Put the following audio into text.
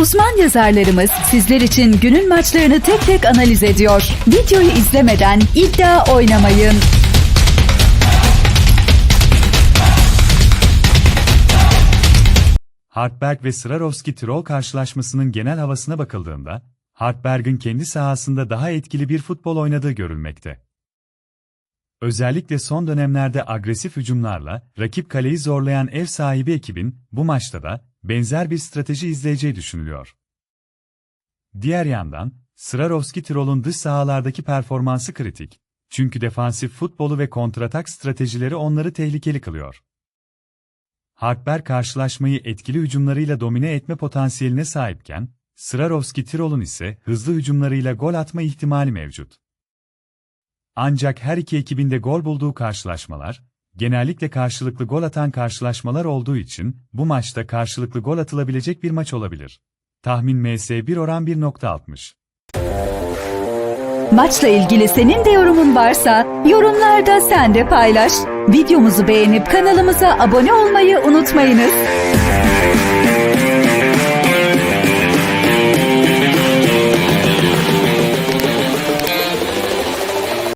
Uzman yazarlarımız sizler için günün maçlarını tek tek analiz ediyor. Videoyu izlemeden iddia oynamayın. Hartberg ve Swarovski Tirol karşılaşmasının genel havasına bakıldığında, Hartberg'in kendi sahasında daha etkili bir futbol oynadığı görülmekte. Özellikle son dönemlerde agresif hücumlarla rakip kaleyi zorlayan ev sahibi ekibin bu maçta da benzer bir strateji izleyeceği düşünülüyor. Diğer yandan, Swarovski Tirol'un dış sahalardaki performansı kritik. Çünkü defansif futbolu ve kontratak stratejileri onları tehlikeli kılıyor. Hartberg karşılaşmayı etkili hücumlarıyla domine etme potansiyeline sahipken, Swarovski Tirol'un ise hızlı hücumlarıyla gol atma ihtimali mevcut. Ancak her iki ekibin de gol bulduğu karşılaşmalar, genellikle karşılıklı gol atan karşılaşmalar olduğu için bu maçta karşılıklı gol atılabilecek bir maç olabilir. Tahmin MS1 oran 1.60. Maçla ilgili senin de yorumun varsa yorumlarda sen de paylaş. Videomuzu beğenip kanalımıza abone olmayı unutmayınız.